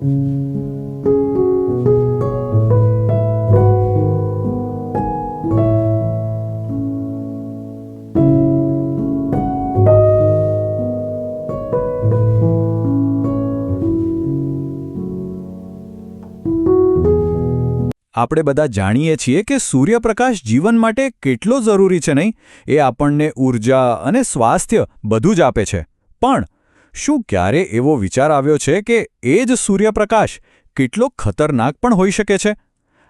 આપણે બધા જાણીએ છીએ કે સૂર્યપ્રકાશ જીવન માટે કેટલો જરૂરી છે નહીં? એ આપણને ઊર્જા અને સ્વાસ્થ્ય બધું જ આપે છે. પણ શું ક્યારે એવો વિચાર આવ્યો છે કે એ જ સૂર્યપ્રકાશ કેટલો ખતરનાક પણ હોઈ શકે છે?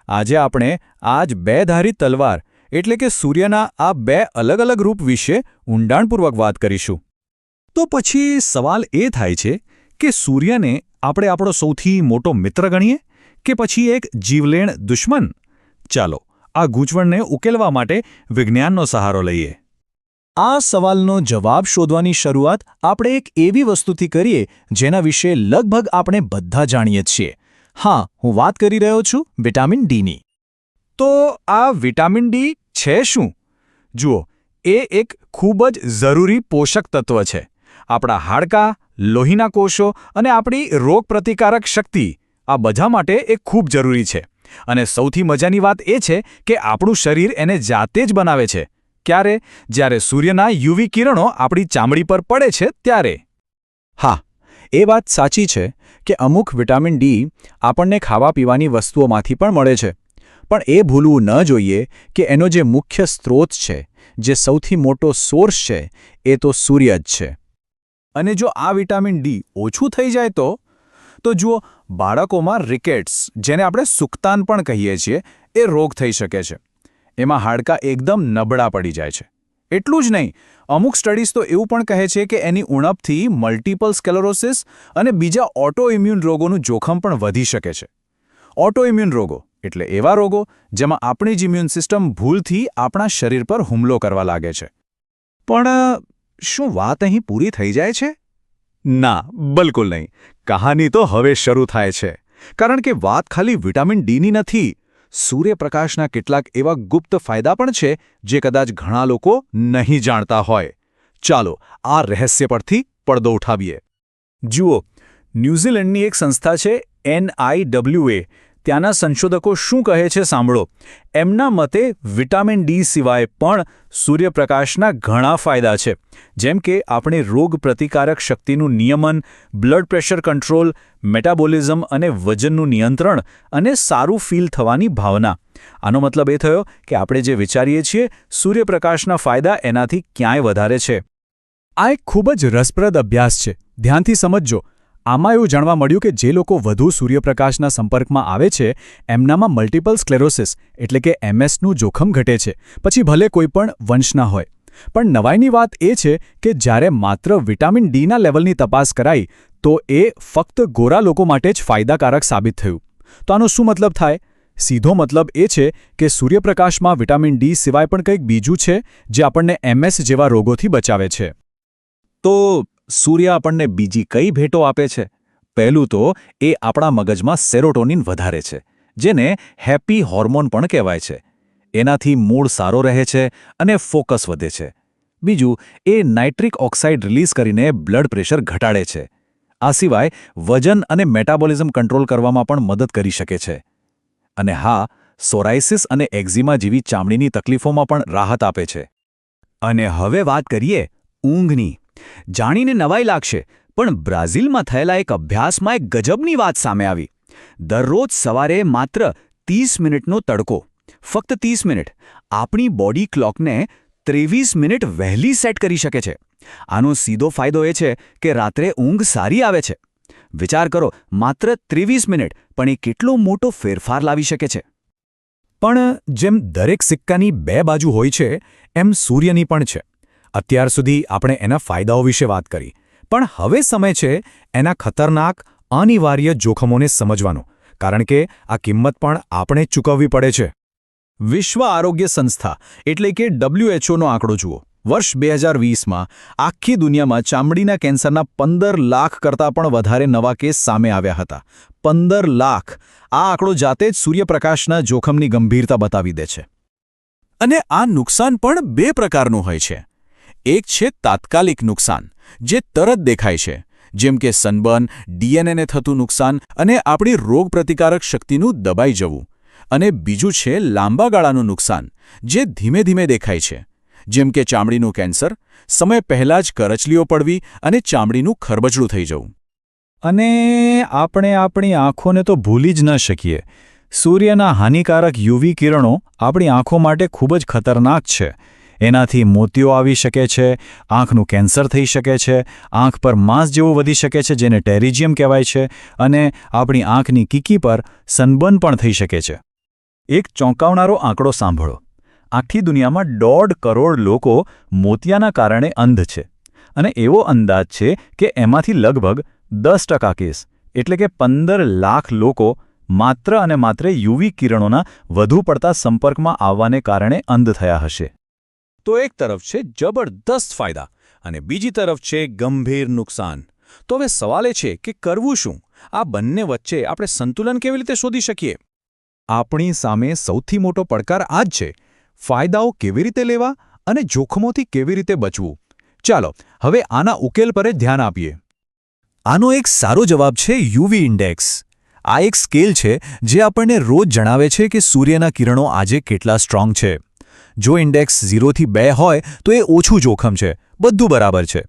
આજે આપણે આ જ બેધારી તલવાર એટલે કે સૂર્યના આ બે અલગ અલગ રૂપ વિશે ઊંડાણપૂર્વક વાત કરીશું. તો પછી સવાલ એ થાય છે કે સૂર્યને આપણે આપણો સૌથી મોટો મિત્ર ગણીએ કે પછી એક જીવલેણ દુશ્મન? ચાલો, આ ગૂંચવણને ઉકેલવા માટે વિજ્ઞાનનો સહારો લઈએ. આ સવાલનો જવાબ શોધવાની શરૂઆત આપણે એક એવી વસ્તુથી કરીએ જેના વિશે લગભગ આપણે બધા જાણીએ છીએ. હા, હું વાત કરી રહ્યો છું વિટામિન ડીની તો આ વિટામિન ડી છે શું? જુઓ, એ એક ખૂબ જ જરૂરી પોષક તત્વ છે. આપણા હાડકાં, લોહીના કોષો અને આપણી રોગપ્રતિકારક શક્તિ આ બધા માટે એ ખૂબ જરૂરી છે. અને સૌથી મજાની વાત એ છે કે આપણું શરીર એને જાતે જ બનાવે છે. ક્યારે? જ્યારે સૂર્યના યુવી કિરણો આપણી ચામડી પર પડે છે ત્યારે. હા, એ વાત સાચી છે કે અમુક વિટામિન ડી આપણને ખાવા પીવાની વસ્તુઓમાંથી પણ મળે છે. પણ એ ભૂલવું ન જોઈએ કે એનો જે મુખ્ય સ્ત્રોત છે, જે સૌથી મોટો સોર્સ છે, એ તો સૂર્ય જ છે. અને જો આ વિટામિન ડી ઓછું થઈ જાય તો? તો જુઓ, બાળકોમાં રિકેટ્સ, જેને આપણે સુક્તાન પણ કહીએ છીએ, એ રોગ થઈ શકે છે. એમાં હાડકાં એકદમ નબળા પડી જાય છે. એટલું જ નહીં, અમુક સ્ટડીઝ તો એવું પણ કહે છે કે એની ઉણપથી મલ્ટિપલ સ્કેલોરોસિસ અને બીજા ઓટો ઇમ્યુન રોગોનું જોખમ પણ વધી શકે છે. ઓટોઇમ્યુન રોગો એટલે એવા રોગો જેમાં આપણી જ ઇમ્યુન સિસ્ટમ ભૂલથી આપણા શરીર પર હુમલો કરવા લાગે છે. પણ, શું વાત અહીં પૂરી થઈ જાય છે? ના, બિલકુલ નહીં. કહાની તો હવે શરૂ થાય છે. કારણ કે વાત ખાલી વિટામિન ડીની નથી સૂર્યપ્રકાશના કેટલાક એવા ગુપ્ત ફાયદા પણ છે, જે કદાચ ઘણા લોકો નહીં જાણતા હોય. ચાલો આ રહસ્ય પરથી પડદો ઉઠાવીએ. જુઓ, ન્યૂઝીલેન્ડની એક સંસ્થા છે એનઆઈડબ્લ્યુએ ત્યાંના સંશોધકો શું કહે છે સાંભળો. એમના મતે વિટામિન ડી સિવાય પણ સૂર્યપ્રકાશના ઘણા ફાયદા છે. જેમ કે આપણે રોગ પ્રતિકારક શક્તિનું નિયમન, બ્લડ પ્રેશર કંટ્રોલ, મેટાબોલિઝમ અને વજનનું નિયંત્રણ અને સારું ફીલ થવાની ભાવના. આનો મતલબ એ થયો કે આપણે જે વિચારીએ છીએ, સૂર્યપ્રકાશના ફાયદા એનાથી ક્યાંય વધારે છે. આ એક ખૂબ જ રસપ્રદ અભ્યાસ છે. ધ્યાનથી સમજજો. આમાં એવું જાણવા મળ્યું કે જે લોકો વધુ સૂર્યપ્રકાશના સંપર્કમાં આવે છે, એમનામાં મલ્ટિપલ સ્ક્લેરોસિસ એટલે કે એમએસનું જોખમ ઘટે છે. પછી ભલે કોઈ પણ વંશના હોય. પણ નવાઈની વાત એ છે કે જ્યારે માત્ર વિટામિન ડીના લેવલની તપાસ કરાઈ, તો એ ફક્ત ગોરા લોકો માટે જ ફાયદાકારક સાબિત થયું. તો આનો શું મતલબ થાય? સીધો મતલબ એ છે કે સૂર્યપ્રકાશમાં વિટામિન ડી સિવાય પણ કંઈક બીજું છે, જે આપણને એમએસ જેવા રોગોથી બચાવે છે. તો સૂર્ય આપણને બીજી કઈ ભેટો આપે છે? પહેલું તો એ આપણા મગજમાં સેરોટોનિન વધારે છે, જેને હેપી હોર્મોન પણ કહેવાય છે. એનાથી મૂડ સારો રહે છે અને ફોકસ વધે છે. બીજું, એ નાઇટ્રિક ઓક્સાઇડ રિલીઝ કરીને બ્લડ પ્રેશર ઘટાડે છે. આ સિવાય વજન અને મેટાબોલિઝમ કંટ્રોલ કરવામાં પણ મદદ કરી શકે છે. અને હા સોરાઇસિસ અને એક્ઝિમા જેવી ચામડીની તકલીફોમાં પણ રાહત આપે છે. અને હવે વાત કરીએ ઊંઘની. જાણીને નવાઈ લાગશે. પણ બ્રાઝિલમાં થયેલા એક અભ્યાસમાં એક ગજબની વાત સામે આવી. દરરોજ સવારે માત્ર ત્રીસ મિનિટનો તડકો. ફક્ત ત્રીસ મિનિટ. આપણી બોડી ક્લોકને ત્રેવીસ મિનિટ વહેલી સેટ કરી શકે છે. આનો સીધો ફાયદો એ છે કે રાત્રે ઊંઘ સારી આવે છે. વિચાર કરો, માત્ર ત્રેવીસ મિનિટ, પણ એ કેટલો મોટો ફેરફાર લાવી શકે છે. પણ જેમ દરેક સિક્કાની બે બાજુ હોય છે, એમ સૂર્યની પણ છે. અત્યાર સુધી આપણે એના ફાયદાઓ વિશે વાત કરી. પણ હવે સમય છે એના ખતરનાક, અનિવાર્ય જોખમોને સમજવાનો, કારણ કે આ કિંમત પણ આપણે ચૂકવવી પડે છે. વિશ્વ આરોગ્ય સંસ્થા, એટલે કે ડબ્લ્યુએચઓનો આંકડો જુઓ. વર્ષ બે હજાર વીસમાં આખી દુનિયામાં ચામડીના કેન્સરના પંદર લાખ કરતાં પણ વધારે નવા કેસ સામે આવ્યા હતા. પંદર લાખ! આ આંકડો જાતે જ સૂર્યપ્રકાશના જોખમની ગંભીરતા બતાવી દે છે. અને આ નુકસાન પણ બે પ્રકારનું હોય છે. એક છે તાત્કાલિક નુકસાન, જે તરત દેખાય છે, જેમ કે સનબર્ન, ડીએનએને થતું નુકસાન અને આપણી રોગપ્રતિકારક શક્તિનું દબાઈ જવું. અને બીજું છે લાંબા ગાળાનું નુકસાન, જે ધીમે ધીમે દેખાય છે, જેમ કે ચામડીનું કેન્સર, સમય પહેલાં જ કરચલીઓ પડવી અને ચામડીનું ખરબચડું થઈ જવું. અને આપણે આપણી આંખોને તો ભૂલી જ ન શકીએ. સૂર્યના હાનિકારક યુવી કિરણો આપણી આંખો માટે ખૂબ જ ખતરનાક છે. એનાથી મોતિયો આવી શકે છે, આંખનું કેન્સર થઈ શકે છે, આંખ પર માંસ જેવું વધી શકે છે, જેને ટેરિજિયમ કહેવાય છે, અને આપણી આંખની કીકી પર સનબર્ન પણ થઈ શકે છે. એક ચોંકાવનારો આંકડો સાંભળો. આખી દુનિયામાં દોઢ કરોડ લોકો મોતિયાના કારણે અંધ છે. અને એવો અંદાજ છે કે એમાંથી લગભગ દસ ટકા કેસ, એટલે કે પંદર લાખ લોકો માત્ર અને માત્ર યુવી કિરણોના વધુ પડતા સંપર્કમાં આવવાને કારણે અંધ થયા હશે. તો એક તરફ છે જબરદસ્ત ફાયદા અને બીજી તરફ છે ગંભીર નુકસાન. તો હવે સવાલ છે કે કરવું શું? આ બંને વચ્ચે આપણે સંતુલન કેવી રીતે શોધી શકીએ? આપણી સામે સૌથી મોટો પડકાર આ જ છે. ફાયદાઓ કેવી રીતે લેવા અને જોખમોથી કેવી રીતે બચવું? ચાલો, હવે આના ઉકેલ પર જ ધ્યાન આપીએ. આનો એક સારો જવાબ છે યુવી ઇન્ડેક્સ. આ એક સ્કેલ છે જે આપણને રોજ જણાવે છે કે સૂર્યના કિરણો આજે કેટલા સ્ટ્રોંગ છે. જો ઇન્ડેક્સ ઝીરોથી બે હોય, તો એ ઓછું જોખમ છે. બધું બરાબર છે.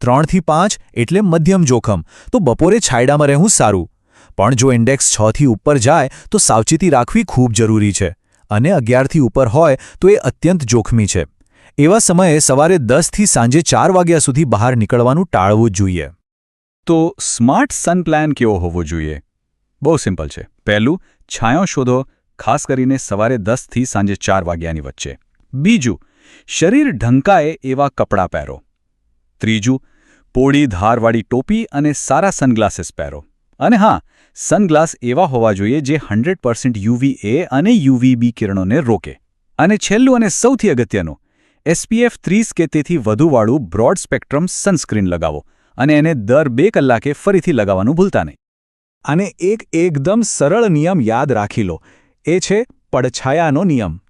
ત્રણથી પાંચ એટલે મધ્યમ જોખમ. તો બપોરે છાયડામાં રહેવું સારું. પણ જો ઇન્ડેક્સ છથી ઉપર જાય, તો સાવચેતી રાખવી ખૂબ જરૂરી છે. અને અગિયારથી ઉપર હોય, તો એ અત્યંત જોખમી છે. એવા સમયે સવારે દસથી સાંજે ચાર વાગ્યા સુધી બહાર નીકળવાનું ટાળવું જોઈએ. તો સ્માર્ટ સન પ્લાન કેવો હોવો જોઈએ? બહુ સિમ્પલ છે. પહેલું, છાંયો શોધો, ખાસ કરીને સવારે દસથી સાંજે ચાર વાગ્યાની વચ્ચે. બીજું, શરીર ઢંકાય એવા કપડાં પહેરો. ત્રીજું, પોળી ધારવાળી ટોપી અને સારા સનગ્લાસીસ પહેરો. અને હા, સનગ્લાસ એવા હોવા જોઈએ જે હંડ્રેડ પર્સન્ટ યુવી એ અને યુવીબી કિરણોને રોકે. અને છેલ્લું અને સૌથી અગત્યનું એસપીએફ ત્રીસ કે તેથી વધુવાળું બ્રોડ સ્પેક્ટ્રમ સનસ્ક્રીન લગાવો અને એને દર બે કલાકે ફરીથી લગાવવાનું ભૂલતા નહીં. અને એક એકદમ સરળ નિયમ યાદ રાખી લો. એ છે, પડછાયાનો નિયમ.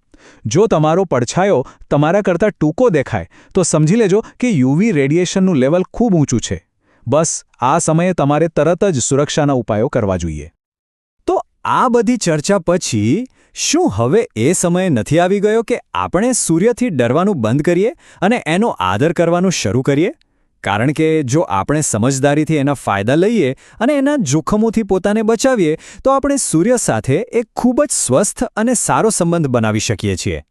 જો તમારો પડછાયો તમારા કરતાં ટૂંકો દેખાય, તો સમજી લેજો કે યુવી રેડિયેશનનું લેવલ ખૂબ ઊંચું છે. બસ, આ સમયે તમારે તરત જ સુરક્ષાના ઉપાયો કરવા જોઈએ. તો આ બધી ચર્ચા પછી, શું હવે એ સમય નથી આવી ગયો કે આપણે સૂર્યથી ડરવાનું બંધ કરીએ અને એનો આદર કરવાનું શરૂ કરીએ? કારણ કે જો આપણે સમજદારીથી એના ફાયદા લઈએ અને એના જોખમોથી પોતાને બચાવીએ, તો આપણે સૂર્ય સાથે એક ખૂબ જ સ્વસ્થ અને સારો સંબંધ બનાવી શકીએ છીએ.